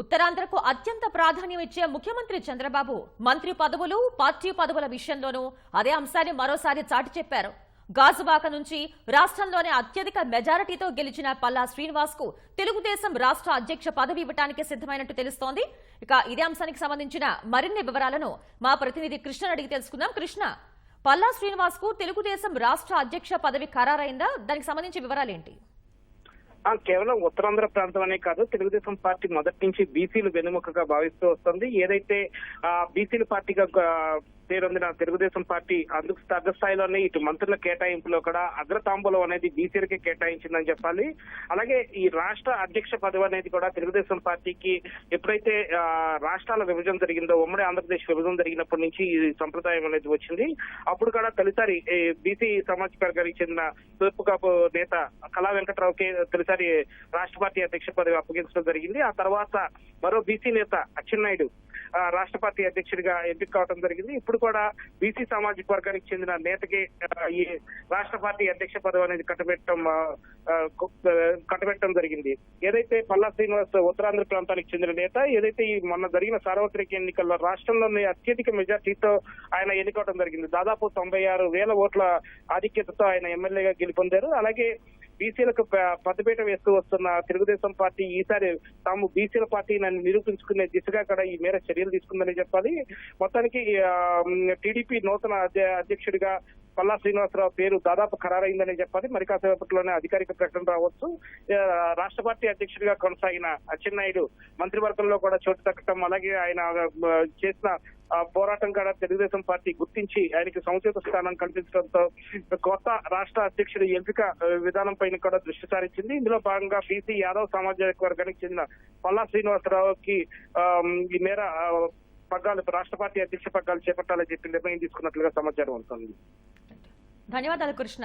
ఉత్తరాంధ్రకు అత్యంత ప్రాధాన్యం ఇచ్చే ముఖ్యమంత్రి చంద్రబాబు మంత్రి పదవులు పార్టీ పదవుల విషయంలోనూ అదే అంశాన్ని మరోసారి చాటి చెప్పారు. గాజువాక నుంచి రాష్ట్రంలోనే అత్యధిక మెజారిటీతో గెలిచిన పల్లా శ్రీనివాస్కు తెలుగుదేశం రాష్ట్ర అధ్యక్ష పదవి ఇవ్వడానికి సిద్ధమైనట్టు తెలుస్తోంది. ఇక ఇదే అంశానికి సంబంధించిన మరిన్ని వివరాలను మా ప్రతినిధి కృష్ణ అడిగి తెలుసుకుందాం. కృష్ణ పల్లా శ్రీనివాస్కు తెలుగుదేశం రాష్ట్ర అధ్యక్ష పదవి ఖరారైందా? దానికి సంబంధించి వివరాలేంటి? కేవలం ఉత్తరాంధ్ర ప్రాంతం అనే కాదు తెలుగుదేశం పార్టీ మొదటి నుంచి బీసీలు వెనుముకగా భావిస్తూ వస్తుంది. ఏదైతే బీసీల పార్టీగా పేరొందిన తెలుగుదేశం పార్టీ అందుకు తగ్గ స్థాయిలోనే ఇటు మంత్రుల కేటాయింపులో కూడా అగ్రతాంబూలం అనేది బీసీలకే కేటాయించిందని చెప్పాలి. అలాగే ఈ రాష్ట్ర అధ్యక్ష పదవి అనేది కూడా తెలుగుదేశం పార్టీకి ఎప్పుడైతే రాష్ట్రాల విభజన జరిగిందో ఉమ్మడి ఆంధ్రప్రదేశ్ విభజన జరిగినప్పటి నుంచి ఈ సంప్రదాయం అనేది వచ్చింది. అప్పుడు కూడా తొలిసారి బీసీ సమాజ్ వర్గానికి చెందిన తూర్పు కాపు నేత కళా వెంకట్రావుకి తొలిసారి రాష్ట్ర పార్టీ అధ్యక్ష పదవి అప్పగించడం జరిగింది. ఆ తర్వాత మరో బీసీ నేత అచ్చెన్నాయుడు ఆ, రాష్ట్ర పార్టీ అధ్యక్షుడిగా ఎంపిక కావడం జరిగింది. ఇప్పుడు కూడా బీసీ సామాజిక వర్గానికి చెందిన నేతకి ఈ రాష్ట్ర పార్టీ అధ్యక్ష పదవి అనేది కట్టబెట్టడం కట్టబెట్టడం జరిగింది. ఏదైతే పల్లా శ్రీనివాస్ ఉత్తరాంధ్ర ప్రాంతానికి చెందిన నేత ఏదైతే ఈ మొన్న జరిగిన సార్వత్రిక ఎన్నికల్లో రాష్ట్రంలోని అత్యధిక మెజార్టీతో ఆయన ఎన్నికవడం జరిగింది. దాదాపు తొంభై ఆరు వేల ఓట్ల ఆధిక్యతతో ఆయన ఎమ్మెల్యేగా గెలుపొందారు. అలాగే బీసీలకు ప- పెద్దపీట వేస్తూ వస్తున్న తెలుగుదేశం పార్టీ ఈసారి తాము బీసీల పార్టీని నిరూపించుకునే దిశగా కూడా ఈ మేర చర్యలు తీసుకుందని చెప్పాలి. మొత్తానికి టీడీపీ నూతన అధ్య- అధ్యక్షుడిగా పల్లా శ్రీనివాసరావు పేరు దాదాపు ఖరారైందని చెప్పాలి. మరి కాసేపట్లోనే అధికారిక ప్రకటన రావచ్చు. రాష్ట్ర పార్టీ అధ్యక్షుడిగా కొనసాగిన అచ్చెన్నాయుడు మంత్రివర్గంలో కూడా చోటు దక్కటం అలాగే ఆయన చేసిన పోరాటం కూడా తెలుగుదేశం పార్టీ గుర్తించి ఆయనకి సముచిత స్థానం కల్పించడంతో కొత్త రాష్ట్ర అధ్యక్షుడి ఎంపిక విధానం పైన కూడా దృష్టి సారించింది. ఇందులో భాగంగా బీసీ యాదవ్ సామాజిక వర్గానికి చెందిన పల్లా శ్రీనివాసరావుకి ఈ మేర పగ్గాలు రాష్ట్ర పార్టీ అధ్యక్ష పగ్గాలు చేపట్టాలని చెప్పి నిర్ణయం తీసుకున్నట్లుగా సమాచారం ఉంటుంది ధన్యవాదాలు కృష్ణ.